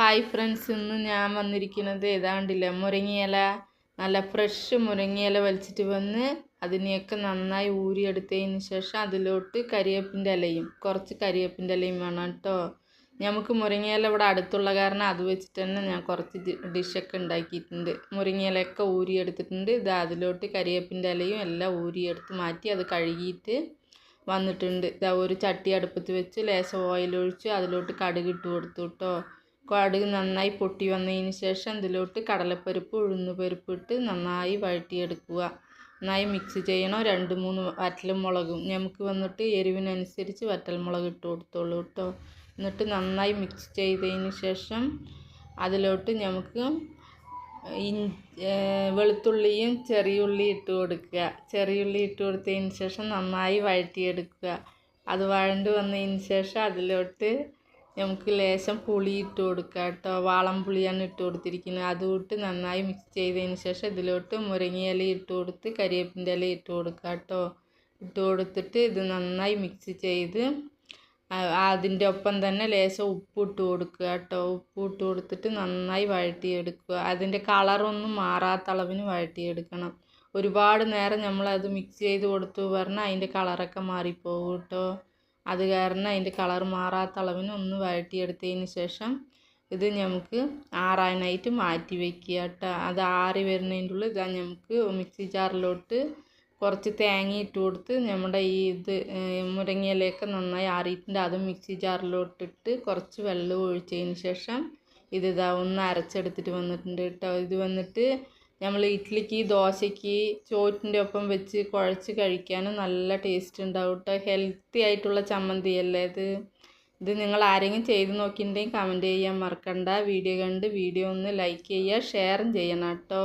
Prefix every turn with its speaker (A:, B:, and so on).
A: Hi friends ഇന്ന് ഞാൻ വന്നിരിക്കുന്നത് ഏതാണ്ടില്ല മുരിങ്ങയില നല്ല ഫ്രഷ് മുരിങ്ങയില വലിച്ചിട്ട് വന്ന് അതിനെയൊക്കെ നന്നായി ഊരിയെടുത്തതിന് ശേഷം അതിലോട്ട് കരിയേപ്പിന്റെ ഇലയും കുറച്ച് കരിയേപ്പിന്റെ ഇലയും വേണം കേട്ടോ. നമുക്ക് മുരിങ്ങയില ഇവിടെ അടുത്തുള്ള കാരണം അത് വെച്ചിട്ട് തന്നെ ഞാൻ കുറച്ച് ഡിഷൊക്കെ ഉണ്ടാക്കിയിട്ടുണ്ട്. മുരിങ്ങയിലയൊക്കെ ഊരിയെടുത്തിട്ടുണ്ട്. ഇത് അതിലോട്ട് കരിയേപ്പിന്റെ ഇലയും എല്ലാം ഊരിയെടുത്ത് മാറ്റി അത് കഴുകിയിട്ട് വന്നിട്ടുണ്ട്. ഇതാ ഒരു ചട്ടി അടുപ്പത്ത് വെച്ച് ലേശം ഓയിൽ ഒഴിച്ച് അതിലോട്ട് കടുക് ഇട്ട് കൊടുത്തു കേട്ടോ. കടുക് നന്നായി പൊട്ടി വന്നതിന് ശേഷം ഇതിലോട്ട് കടലപ്പരിപ്പ് ഉഴുന്നുപരിപ്പ് ഇട്ട് നന്നായി വഴറ്റിയെടുക്കുക. നന്നായി മിക്സ് ചെയ്യണം? രണ്ട് മൂന്ന് വറ്റൽമുളകും നമുക്ക് വന്നിട്ട് എരിവിനനുസരിച്ച് വറ്റൽമുളക് ഇട്ട് കൊടുത്തോളൂ കേട്ടോ എന്നിട്ട് നന്നായി മിക്സ് ചെയ്തതിന് ശേഷം അതിലോട്ട് നമുക്ക് വെളുത്തുള്ളിയും ചെറിയുള്ളി ഇട്ട് കൊടുക്കുക. ചെറിയുള്ളി ഇട്ട് കൊടുത്തതിന് ശേഷം നന്നായി വഴറ്റിയെടുക്കുക. അത് വഴണ്ട് വന്നതിന് ശേഷം അതിലോട്ട് നമുക്ക് ലേശം പുളി ഇട്ട് കൊടുക്കുക കേട്ടോ. വാളം പുളിയാണ് ഇട്ട് കൊടുത്തിരിക്കുന്നത്. അതും ഇട്ട് നന്നായി മിക്സ് ചെയ്തതിന് ശേഷം ഇതിലോട്ട് മുരിങ്ങയില ഇട്ട് കൊടുത്ത് കരിവേപ്പിന്റെ ഇല ഇട്ട് കൊടുക്കുക കേട്ടോ. ഇട്ട് കൊടുത്തിട്ട് ഇത് നന്നായി മിക്സ് ചെയ്ത് അതിന്റെ ഒപ്പം തന്നെ ലേശം ഉപ്പ് ഇട്ട് കൊടുക്കുക കേട്ടോ. ഉപ്പ് ഇട്ട് കൊടുത്തിട്ട് നന്നായി വഴറ്റിയെടുക്കുക. അതിന്റെ കളറൊന്നും മാറാത്ത അളവിന് വഴറ്റിയെടുക്കണം. ഒരുപാട് നേരം നമ്മളത് മിക്സ് ചെയ്ത് കൊടുത്തു പറഞ്ഞാൽ അതിന്റെ കളറൊക്കെ മാറിപ്പോകും കേട്ടോ. അത് കാരണം അതിന്റെ കളർ മാറാത്ത അളവിന് ഒന്ന് വഴറ്റിയെടുത്തതിന് ശേഷം ഇത് നമുക്ക് ആറാനായിട്ട് മാറ്റി വയ്ക്കുക കേട്ടോ. അത് ആറി വരുന്നതിന്റെ ഉള്ളിൽ ഇതാ നമുക്ക് മിക്സി ജാറിലോട്ട് കുറച്ച് തേങ്ങ ഇട്ട് കൊടുത്ത് നമ്മുടെ ഈ ഇത് മുരിങ്ങയിലയൊക്കെ നന്നായി ആറിയിട്ടുണ്ട്. അത് മിക്സി ജാറിലോട്ടിട്ട് കുറച്ച് വെള്ളം ഒഴിച്ചതിന് ശേഷം ഇത് ഇതാ ഒന്ന് അരച്ചെടുത്തിട്ട് വന്നിട്ടുണ്ട് കേട്ടോ. ഇത് വന്നിട്ട് നമ്മൾ ഇഡ്ഡലിക്ക് ദോശയ്ക്ക് ചോറ്റിന്റെ ഒപ്പം വെച്ച് കുഴച്ച് കഴിക്കാനും നല്ല ടേസ്റ്റ് ഉണ്ടാവും കേട്ടോ ഹെൽത്തി ആയിട്ടുള്ള ചമ്മന്തി അല്ലേ ഇത്? ഇത് നിങ്ങൾ ആരെങ്കിലും ചെയ്ത് നോക്കിയിട്ടുണ്ടെങ്കിൽ കമന്റ് ചെയ്യാൻ മറക്കണ്ട. വീഡിയോ കണ്ട് വീഡിയോ ഒന്ന് ലൈക്ക് ചെയ്യുക ഷെയറും ചെയ്യണം കേട്ടോ